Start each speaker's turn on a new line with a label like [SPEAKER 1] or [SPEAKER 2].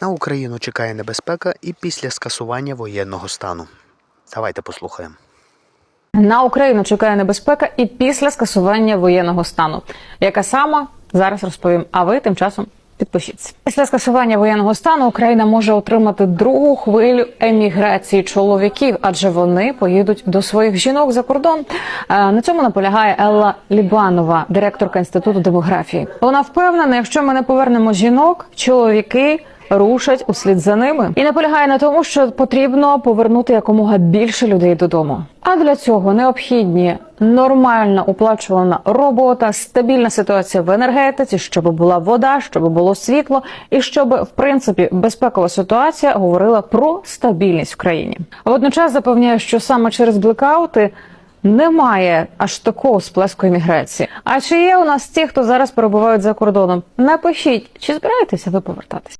[SPEAKER 1] На Україну чекає небезпека і після скасування воєнного стану. Давайте послухаємо.
[SPEAKER 2] На Україну чекає небезпека і після скасування воєнного стану. Яка сама зараз розповім. А ви тим часом підпишіться. Після скасування воєнного стану Україна може отримати другу хвилю еміграції чоловіків, адже вони поїдуть до своїх жінок за кордон. Е, На цьому наполягає Елла Лібанова, директорка інституту демографії. Вона впевнена, якщо ми не повернемо жінок, чоловіки. Рушать услід за ними і наполягає на тому, що потрібно повернути якомога більше людей додому. А для цього необхідні нормальна оплачувана робота, стабільна ситуація в енергетиці, щоб була вода, щоб було світло, і щоб в принципі безпекова ситуація говорила про стабільність в країні. Водночас запевняє, що саме через блекаути немає аж такого сплеску імміграції. А чи є у нас ті, хто зараз перебувають за кордоном? Напишіть, чи збираєтеся ви повертатися?